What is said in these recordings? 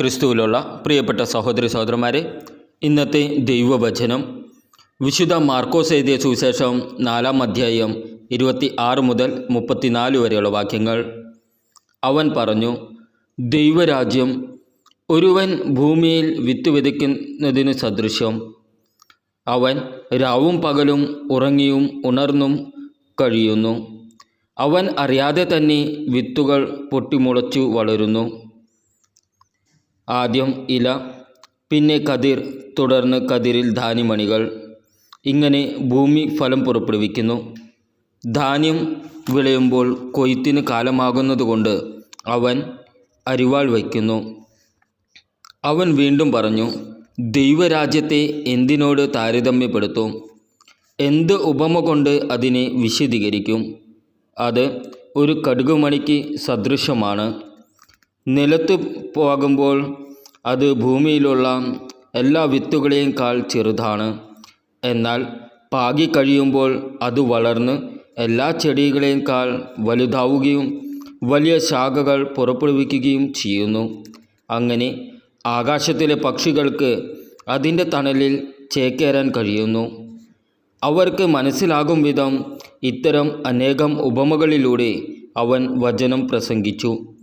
ക്രിസ്തുവിലുള്ള പ്രിയപ്പെട്ട സഹോദരി സഹോദരന്മാരെ ഇന്നത്തെ ദൈവവചനം വിശുദ്ധ മാർക്കോസ് എഴുതിയ സുവിശേഷം നാലാം അധ്യായം ഇരുപത്തി ആറ് മുതൽ മുപ്പത്തിനാല് വരെയുള്ള വാക്യങ്ങൾ. അവൻ പറഞ്ഞു ദൈവരാജ്യം ഒരുവൻ ഭൂമിയിൽ വിത്ത് വിതയ്ക്കുന്നതിന് സദൃശ്യം. അവൻ രാവും പകലും ഉറങ്ങിയും ഉണർന്നും കഴിയുന്നു. അവൻ അറിയാതെ തന്നെ വിത്തുകൾ പൊട്ടിമുളച്ചു വളരുന്നു. ആദ്യം ഇല പിന്നെ കതിർ തുടർന്ന് കതിരിൽ ധാന്യമണികൾ. ഇങ്ങനെ ഭൂമി ഫലം പുറപ്പെടുവിക്കുന്നു. ധാന്യം വിളയുമ്പോൾ കൊയ്ത്തിന് കാലമാകുന്നതുകൊണ്ട് അവൻ അരിവാൾ വയ്ക്കുന്നു. അവൻ വീണ്ടും പറഞ്ഞു ദൈവരാജ്യത്തെ എന്തിനോട് താരതമ്യപ്പെടുത്തും? എന്ത് ഉപമ കൊണ്ട് അതിനെ വിശദീകരിക്കും? അത് ഒരു കടുകുമണിക്ക് സദൃശമാണ്. നിലത്ത് പോകുമ്പോൾ അത് ഭൂമിയിലുള്ള എല്ലാ വിത്തുകളെയും കാൾ ചെറുതാണ്. എന്നാൽ പാകി കഴിയുമ്പോൾ അത് വളർന്ന് എല്ലാ ചെടികളെയും കാൽ വലുതാവുകയും വലിയ ശാഖകൾ പുറപ്പെടുവിക്കുകയും ചെയ്യുന്നു. അങ്ങനെ ആകാശത്തിലെ പക്ഷികൾക്ക് അതിന്റെ തണലിൽ ചേക്കേറാൻ കഴിയുന്നു. അവർക്ക് മനസ്സിലാകും വിധം ഇത്തരം അനേകം ഉപമകളിലൂടെ അവൻ വചനം പ്രസംഗിച്ചു.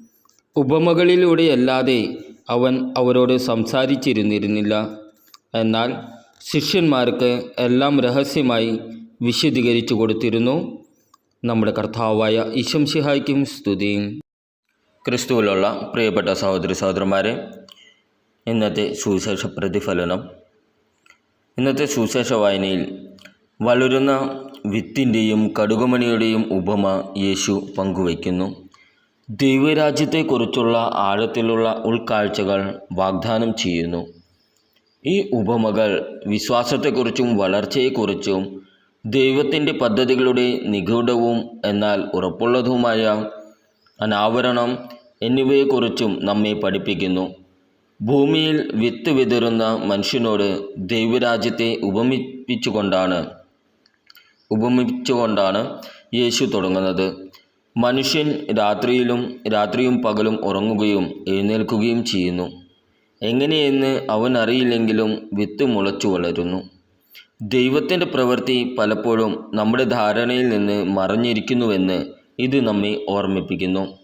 ഉപമകളിലൂടെയല്ലാതെ അവൻ അവരോട് സംസാരിച്ചിരുന്നിരുന്നില്ല. എന്നാൽ ശിഷ്യന്മാർക്ക് എല്ലാം രഹസ്യമായി വിശദീകരിച്ചു കൊടുത്തിരുന്നു. നമ്മുടെ കർത്താവായ ഇശംസിഹായ്ക്കും സ്തുതി ക്രിസ്തുവിലുള്ള പ്രിയപ്പെട്ട സഹോദരി സഹോദരന്മാരെ ഇന്നത്തെ സുവിശേഷ പ്രതിഫലനം. ഇന്നത്തെ സുവിശേഷ വായനയിൽ വളരുന്ന വിത്തിന്റെയും കടുകുമണിയുടെയും ഉപമ യേശു പങ്കുവയ്ക്കുന്നു. ദൈവരാജ്യത്തെക്കുറിച്ചുള്ള ആഴത്തിലുള്ള ഉൾക്കാഴ്ചകൾ വാഗ്ദാനം ചെയ്യുന്നു. ഈ ഉപമകൾ വിശ്വാസത്തെക്കുറിച്ചും വളർച്ചയെക്കുറിച്ചും ദൈവത്തിന്റെ പദ്ധതികളുടെ നിഗൂഢവും എന്നാൽ ഉറപ്പുള്ളതുമായ അനാവരണം എന്നിവയെക്കുറിച്ചും നമ്മെ പഠിപ്പിക്കുന്നു. ഭൂമിയിൽ വിത്ത് വിതറുന്ന മനുഷ്യനോട് ദൈവരാജ്യത്തെ ഉപമിപ്പിച്ചുകൊണ്ടാണ് ഉപമിപ്പിച്ചുകൊണ്ടാണ് യേശു തുടങ്ങുന്നത്. മനുഷ്യൻ രാത്രിയിലും രാത്രിയും പകലും ഉറങ്ങുകയും എഴുന്നേൽക്കുകയും ചെയ്യുന്നു. എങ്ങനെയെന്ന് അവൻ അറിയില്ലെങ്കിലും വിത്ത് മുളച്ചു വളരുന്നു. ദൈവത്തിന്റെ പ്രവൃത്തി പലപ്പോഴും നമ്മുടെ ധാരണയിൽ നിന്ന് മറഞ്ഞിരിക്കുന്നുവെന്ന് ഇത് നമ്മെ ഓർമ്മിപ്പിക്കുന്നു.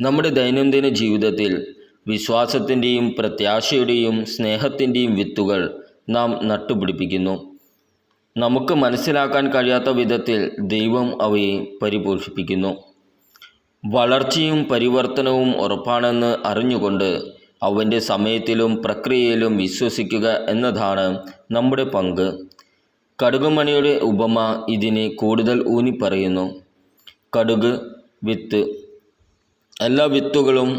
നമ്മുടെ ദൈനംദിന ജീവിതത്തിൽ വിശ്വാസത്തിന്റെയും പ്രത്യാശയുടെയും സ്നേഹത്തിന്റെയും വിത്തുകൾ നാം നട്ടുപിടിപ്പിക്കുന്നു. നമുക്ക് മനസ്സിലാക്കാൻ കഴിയാത്ത വിധത്തിൽ ദൈവം അവയെ പരിപോഷിപ്പിക്കുന്നു. വളർച്ചയും പരിവർത്തനവും ഉറപ്പാണെന്ന് അറിഞ്ഞുകൊണ്ട് അവന്റെ സമയത്തിലും പ്രക്രിയയിലും വിശ്വസിക്കുക എന്നതാണ് നമ്മുടെ പങ്ക്. കടുകുമണിയുടെ ഉപമ ഇതിനെ കൂടുതൽ ഊന്നി പറയുന്നു കടുക് വിത്ത്. എല്ലാ വിത്തുകളും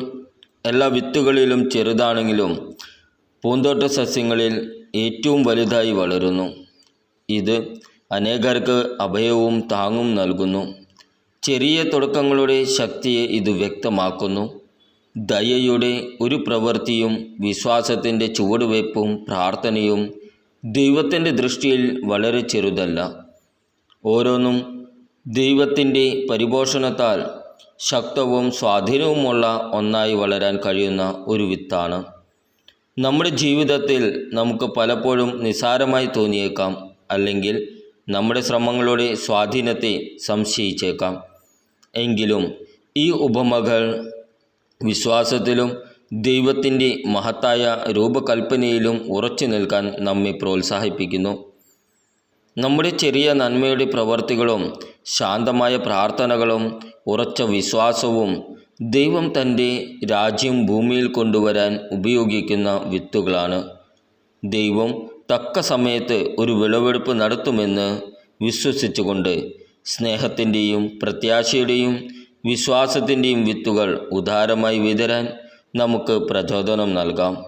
എല്ലാ വിത്തുകളിലും ചെറുതാണെങ്കിലും പൂന്തോട്ട സസ്യങ്ങളിൽ ഏറ്റവും വലുതായി വളരുന്നു. ഇത് അനേകർക്ക് അഭയവും താങ്ങും നൽകുന്നു. ചെറിയ തുടക്കങ്ങളുടെ ശക്തിയെ ഇത് വ്യക്തമാക്കുന്നു. ദയയുടെ ഒരു പ്രവൃത്തിയും വിശ്വാസത്തിന്റെ ചുവടുവയ്പ്പും പ്രാർത്ഥനയും ദൈവത്തിന്റെ ദൃഷ്ടിയിൽ വളരെ ചെറുതല്ല. ഓരോന്നും ദൈവത്തിന്റെ പരിപോഷണത്താൽ ശക്തവും സ്വാധീനവുമുള്ള ഒന്നായി വളരാൻ കഴിയുന്ന ഒരു വിത്താണ്. നമ്മുടെ ജീവിതത്തിൽ നമുക്ക് പലപ്പോഴും നിസാരമായി തോന്നിയേക്കാം അല്ലെങ്കിൽ നമ്മുടെ ശ്രമങ്ങളുടെ സ്വാധീനത്തെ സംശയിച്ചേക്കാം. എങ്കിലും ഈ ഉപമകൾ വിശ്വാസത്തിലും ദൈവത്തിന്റെ മഹത്തായ രൂപകൽപ്പനയിലും ഉറച്ചു നിൽക്കാൻ നമ്മെ പ്രോത്സാഹിപ്പിക്കുന്നു. നമ്മുടെ ചെറിയ നന്മയുടെ പ്രവർത്തികളും ശാന്തമായ പ്രാർത്ഥനകളും ഉറച്ച വിശ്വാസവും ദൈവം തന്റെ രാജ്യം ഭൂമിയിൽ കൊണ്ടുവരാൻ ഉപയോഗിക്കുന്ന വിത്തുകളാണ്. ദൈവം തക്ക സമയത്ത് ഒരു വിളവെടുപ്പ് നടത്തുമെന്ന് വിശ്വസിച്ചുകൊണ്ട് സ്നേഹത്തിന്റെയും പ്രത്യാശയുടെയും വിശ്വാസത്തിന്റെയും വിത്തുകൾ ഉദാരമായി വിതരാൻ നമുക്ക് പ്രചോദനം നൽകാം.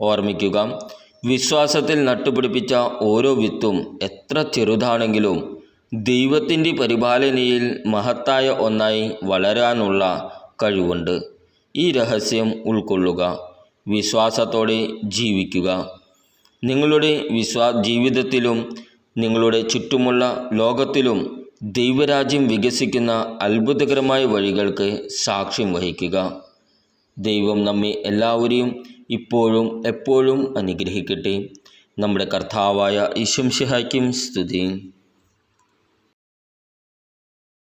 ഓർമ്മിക്കുക വിശ്വാസത്തിൽ നട്ടുപിടിപ്പിച്ച ഓരോ വിത്തും എത്ര ചെറുതാണെങ്കിലും ദൈവത്തിന്റെ പരിപാലനയിൽ മഹത്തായ ഒന്നായി വളരാനുള്ള കഴിവുണ്ട്. ഈ രഹസ്യം ഉൾക്കൊള്ളുക വിശ്വാസത്തോടെ ജീവിക്കുക. നിങ്ങളുടെ വിശ്വാ ജീവിതത്തിലും നിങ്ങളുടെ ചുറ്റുമുള്ള ലോകത്തിലും ദൈവരാജ്യം വികസിക്കുന്ന അത്ഭുതകരമായ വഴികൾക്ക് സാക്ഷ്യം വഹിക്കുക. ദൈവം നമ്മെ എല്ലാവരെയും ഇപ്പോഴും എപ്പോഴും അനുഗ്രഹിക്കട്ടെ. നമ്മുടെ കർത്താവായ ഈശംഷിഹായ്ക്കും സ്തുതി.